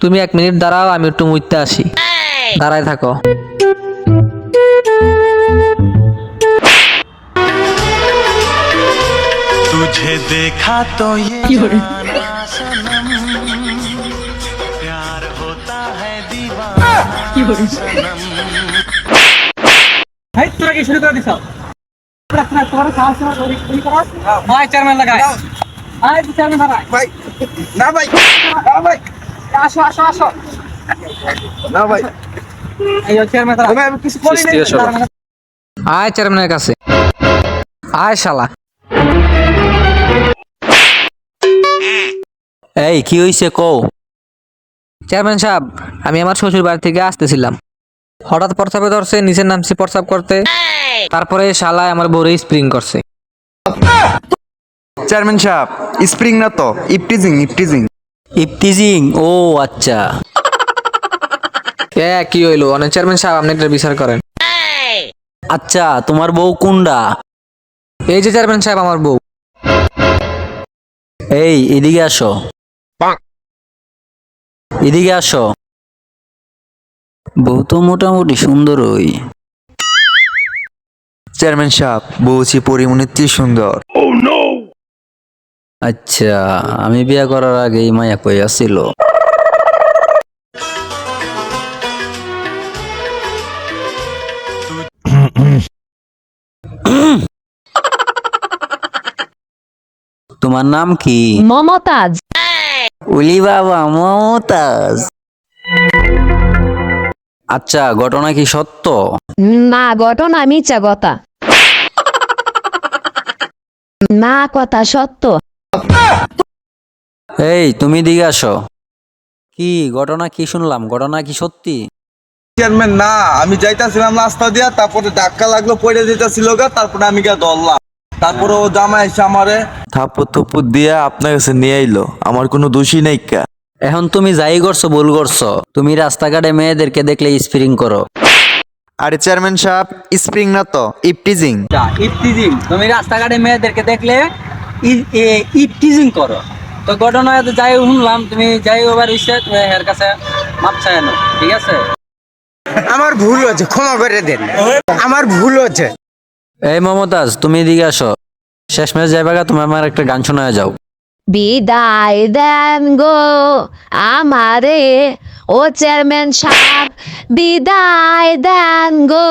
তুমি এক মিনিট দাঁড়াও আমি একটু মুইতে আসি দাঁড়ায় থাকো तुझे देखा तो ये जाना सनम प्यार होता है दीवाना सनम ভাই তোরা কি শুরু করে দিছ তোমার সাহস ভাই চেয়ারম্যান লাগাই। আয় চেয়ারম্যান লাগাই ভাই না ভাই না ভাই। আসো আসো আসো। না ভাই। এই চেয়ারম্যান লাগাই আমি কিছু নাই। আয় চেয়ারম্যানের কাছে। আয় শালা। এই কি হইছে কও? চেয়ারম্যান সাহেব আমি আমার শ্বশুর বাড়ি থেকে আসতেছিলাম। হঠাৎ প্রস্তাবে ধরছে নিচের নামছে প্রস্তাব করতে। তারপরে শালায় আমার বউরে স্প্রিং করছে। চেয়ারম্যান সাহেব স্প্রিং না তো? ইপটিজিং ইপটিজিং ইফতিজিং ও আচ্ছা। এ কি হইল? অনেক চেয়ারম্যান সাহেব আপনি একটা বিচার করেন। আচ্ছা তোমার বউ কুন্ডা? এই যে চেয়ারম্যান সাহেব আমার বউ। এই এদিকে আসো। এদিকে আসো। বউ তো মোটামুটি সুন্দরই। চেয়ারম্যান সাহেব বউছি পরিমণির চেয়ে সুন্দর। আচ্ছা আমি বিয়া করার আগে এই মায়া কই আসছিল তোমার নাম কি? মমতাজ। উলি বাবা মমতাজ। আচ্ছা ঘটনা কি সত্য? না ঘটনা মিথ্যা কথা। না কথা সত্য। এই তুমি দিকে আসো। কি ঘটনা কি শুনলাম? ঘটনা কি সত্যি? চেয়ারম্যান না আমি যাইতাছিলাম রাস্তা দিয়া তারপরে ধাক্কা লাগল পড়ে যেতেছিল গা তারপরে আমি গা ধরলাম। তারপরে ও জামা এসে আমারে থাপ্পর থপ্পর দিয়া আপনার কাছে নিয়ে আইলো। আমার কোনো দোষী নেই কা। এখন তুমি যাই করছ ভুল করছ। তুমি রাস্তাঘাটে মেয়েদেরকে দেখলে স্প্রিং করো। আরে চেয়ারম্যান সাহেব স্প্রিং না তো ইপটিজিং। ইফতিজিং তুমি রাস্তাঘাটে মেয়েদেরকে দেখলে ইফতিজিং করো। তো ঘটনা যাই শুনলাম তুমি যাই ওভার ইচ্ছে তুমি এর কাছে মাপ চাই আনো ঠিক আছে? আমার ভুল হচ্ছে ক্ষমা করে দেন। আমার ভুল হচ্ছে এই মমতাজ তুমি এদিকে আসো। শেষ শেষমেশ যাইবাগা তুমি আমার একটা গান শোনায় যাও। বিদায় দেন গো আমারে। ও চেয়ারম্যান সাহেব বিদায় দেন গো।